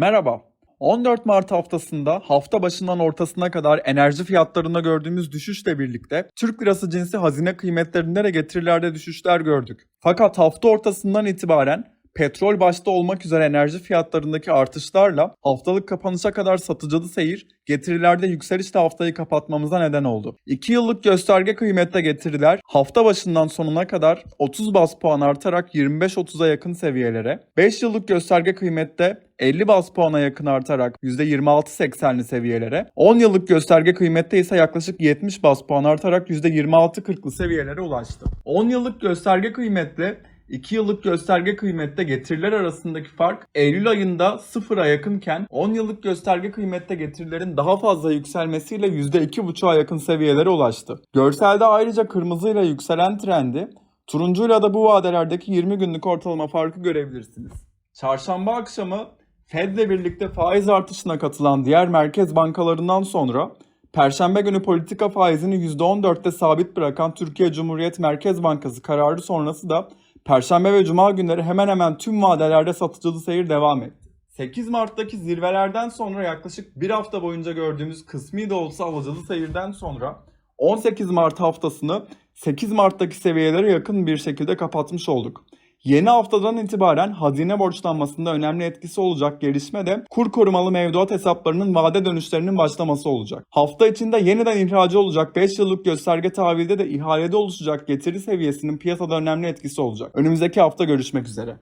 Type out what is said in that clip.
Merhaba. 14 Mart haftasında hafta başından ortasına kadar enerji fiyatlarında gördüğümüz düşüşle birlikte Türk lirası cinsi hazine kıymetlerinde de getirilerde düşüşler gördük. Fakat hafta ortasından itibaren petrol başta olmak üzere enerji fiyatlarındaki artışlarla haftalık kapanışa kadar satıcılı seyir getirilerde yükselişle haftayı kapatmamıza neden oldu. 2 yıllık gösterge kıymette getiriler hafta başından sonuna kadar 30 bas puan artarak 25-30'a yakın seviyelere, 5 yıllık gösterge kıymette 50 bas puana yakın artarak %26-80'li seviyelere, 10 yıllık gösterge kıymette ise yaklaşık 70 bas puan artarak %26-40'lı seviyelere ulaştı. 10 yıllık gösterge kıymette 2 yıllık gösterge kıymette getiriler arasındaki fark Eylül ayında sıfıra yakınken 10 yıllık gösterge kıymette getirilerin daha fazla yükselmesiyle %2,5'a yakın seviyelere ulaştı. Görselde ayrıca kırmızıyla yükselen trendi, turuncuyla da bu vadelerdeki 20 günlük ortalama farkı görebilirsiniz. Çarşamba akşamı Fed'le birlikte faiz artışına katılan diğer merkez bankalarından sonra Perşembe günü politika faizini %14'te sabit bırakan Türkiye Cumhuriyet Merkez Bankası kararı sonrası da Perşembe ve Cuma günleri hemen hemen tüm vadelerde satıcılı seyir devam etti. 8 Mart'taki zirvelerden sonra yaklaşık bir hafta boyunca gördüğümüz kısmi de olsa alıcılı seyirden sonra 18 Mart haftasını 8 Mart'taki seviyelere yakın bir şekilde kapatmış olduk. Yeni haftadan itibaren hazine borçlanmasında önemli etkisi olacak gelişme de kur korumalı mevduat hesaplarının vade dönüşlerinin başlaması olacak. Hafta içinde yeniden ihracı olacak 5 yıllık gösterge tahvilde de ihalede oluşacak getiri seviyesinin piyasada önemli etkisi olacak. Önümüzdeki hafta görüşmek üzere.